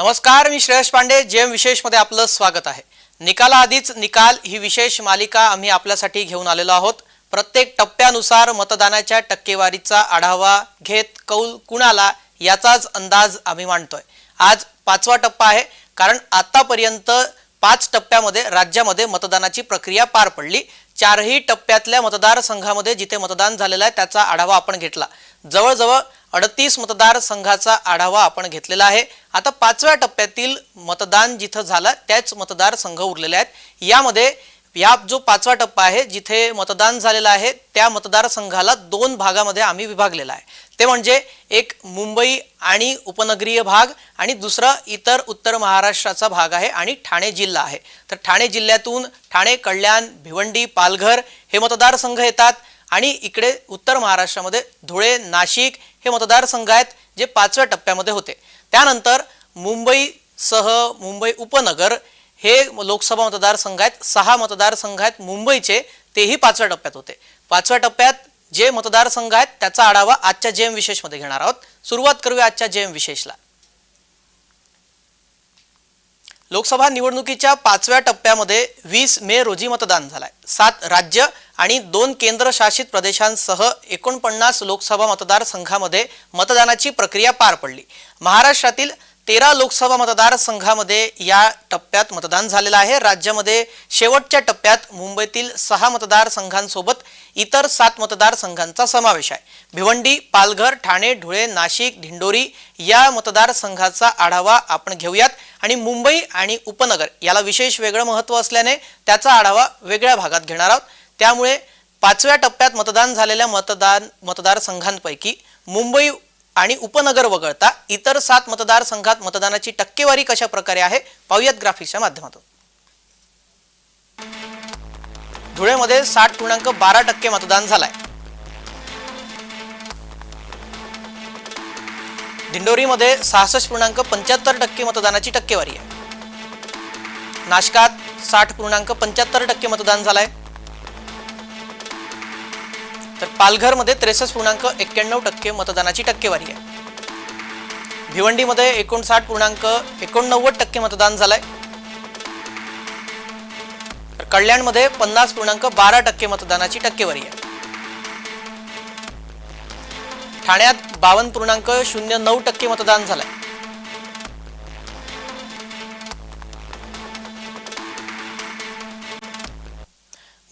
नमस्कार मी श्रेयस पांडे जेम विशेषमध्ये आपलं स्वागत आहे. निकालाआधीच निकाल ही विशेष मालिका आम्ही आपल्यासाठी घेऊन आलेलो आहोत. प्रत्येक टप्प्यानुसार मतदानाच्या टक्केवारीचा आढावा घेत कौल कुणाला याचाच अंदाज आम्ही मांडतोय. आज पाचवा टप्पा आहे कारण आतापर्यंत पाच टप्प्यामध्ये राज्यामध्ये मतदानाची प्रक्रिया पार पडली. चारही टप्प्यातल्या मतदारसंघामध्ये जिथे मतदान झालेलं आहे त्याचा आढावा आपण घेतला. जवळजवळ अडतीस मतदारसंघाचा आढावा आपण घेतलेला आहे. आता पाचव्या टप्प्यातील मतदान जिथं झालं त्याच मतदारसंघ उरलेले आहेत. यामध्ये या जो पाचवा टप्पा आहे जिथे मतदान झालेलं आहे त्या मतदारसंघाला दोन भागामध्ये आम्ही विभागलेला आहे. ते म्हणजे एक मुंबई आणि उपनगरीय भाग आणि दुसरा इतर उत्तर महाराष्ट्राचा भाग आहे आणि ठाणे जिल्हा आहे. तर ठाणे जिल्ह्यातून ठाणे कल्याण भिवंडी पालघर हे मतदारसंघ येतात आणि इकडे उत्तर महाराष्ट्रामध्ये धुळे नाशिक हे मतदारसंघ आहेत जे पाचव्या टप्प्यामध्ये होते. त्यानंतर मुंबईसह मुंबई उपनगर हे लोकसभा मतदारसंघ आहेत. सहा मतदारसंघ आहेत मुंबईचे तेही पाचव्या टप्प्यात होते. पाचव्या टप्प्यात जे मतदारसंघ आहेत त्याचा आढावा आजच्या जेम विशेषमध्ये घेणार आहोत. सुरुवात करूया आजच्या जेम विशेषला. लोकसभा निवडणुकीच्या पाचव्या टप्प्यामध्ये वीस मे रोजी मतदान झालंय. सात राज्य आणि दोन केंद्रशासित प्रदेशांसह एकोणपन्नास लोकसभा मतदारसंघामध्ये मतदानाची प्रक्रिया पार पडली. महाराष्ट्रातील तेरा लोकसभा मतदारसंघामध्ये या टप्प्यात मतदान झालेलं आहे. राज्यामध्ये शेवटच्या टप्प्यात मुंबईतील सहा मतदारसंघांसोबत इतर सात मतदारसंघांचा समावेश आहे. भिवंडी पालघर ठाणे धुळे नाशिक ढिंडोरी या मतदारसंघाचा आढावा आपण घेऊयात. आणि मुंबई आणि उपनगर याला विशेष वेगळं महत्त्व असल्याने त्याचा आढावा वेगळ्या भागात घेणार आहोत. त्यामुळे पाचव्या टप्प्यात मतदान झालेल्या मतदान मतदारसंघांपैकी मुंबई आणि उपनगर वगळता इतर सात मतदारसंघात मतदानाची टक्केवारी कशा प्रकारे आहे पाहुयात ग्राफिक्सच्या माध्यमातून. धुळेमध्ये साठ पूर्णांक बारा टक्के मतदान झालंय. दिंडोरीमध्ये सहासष्ट पूर्णांक पंच्याहत्तर टक्के मतदानाची टक्केवारी आहे. नाशकात साठ पूर्णांक पंच्याहत्तर टक्के मतदान झालंय. तर पालघरमध्ये त्रेसष्ट पूर्णांक एक्क्याण्णव टक्के मतदानाची टक्केवारी आहे. भिवंडीमध्ये एकोणसाठ पूर्णांक एकोणनव्वद टक्के मतदान झालंय. कल्याणमध्ये पन्नास पूर्णांक बारा टक्के मतदानाची टक्केवारी आहे. ठाण्यात बावन्न पूर्णांक शून्य नऊ टक्के मतदान झालंय.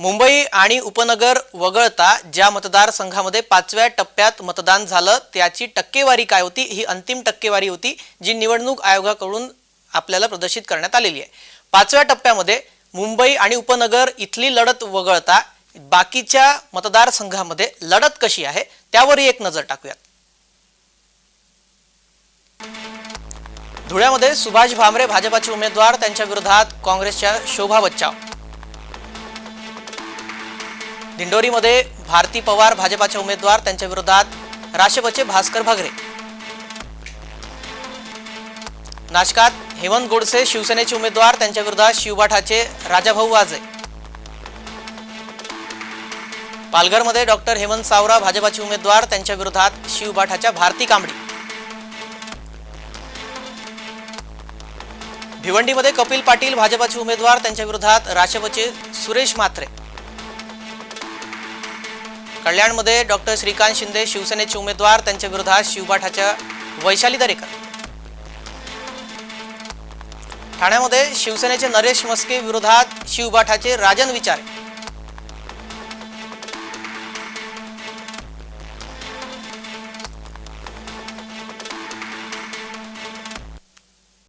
मुंबई आणि उपनगर वगळता ज्या मतदारसंघामध्ये पाचव्या टप्प्यात मतदान झालं त्याची टक्केवारी काय होती? ही अंतिम टक्केवारी होती जी निवडणूक आयोगाकडून आपल्याला प्रदर्शित करण्यात आलेली आहे. पाचव्या टप्प्यामध्ये मुंबई आणि उपनगर इथली लढत वगळता बाकीच्या मतदारसंघामध्ये लढत कशी आहे त्यावरही एक नजर टाकूयात. धुळ्यामध्ये सुभाष भामरे भाजपाचे उमेदवार त्यांच्या विरोधात काँग्रेसच्या शोभा बच्चाव. दिंडोरीमध्ये भारती पवार भाजपाच्या उमेदवार त्यांच्या विरोधात राष्ट्रपचे भास्कर भगरे. नाशकात हेमंत गोडसे शिवसेनेचे उमेदवार त्यांच्या विरोधात शिवबाठाचे राजाभाऊ वाजे. पालघरमध्ये डॉक्टर हेमंत सावरा भाजपाचे उमेदवार त्यांच्या विरोधात शिवबाठाच्या भारती कांबडी भिवंडीमध्ये कपिल पाटील भाजपाचे उमेदवार त्यांच्या विरोधात राष्ट्रपचे सुरेश म्हात्रे. कल्याणमध्ये डॉक्टर श्रीकांत शिंदे शिवसेनेचे उमेदवार त्यांच्या विरोधात शिवबाठाच्या वैशाली दरेकर. ठाण्यामध्ये शिवसेनेचे नरेश मस्के विरोधात शिवबाठाचे राजन विचारे.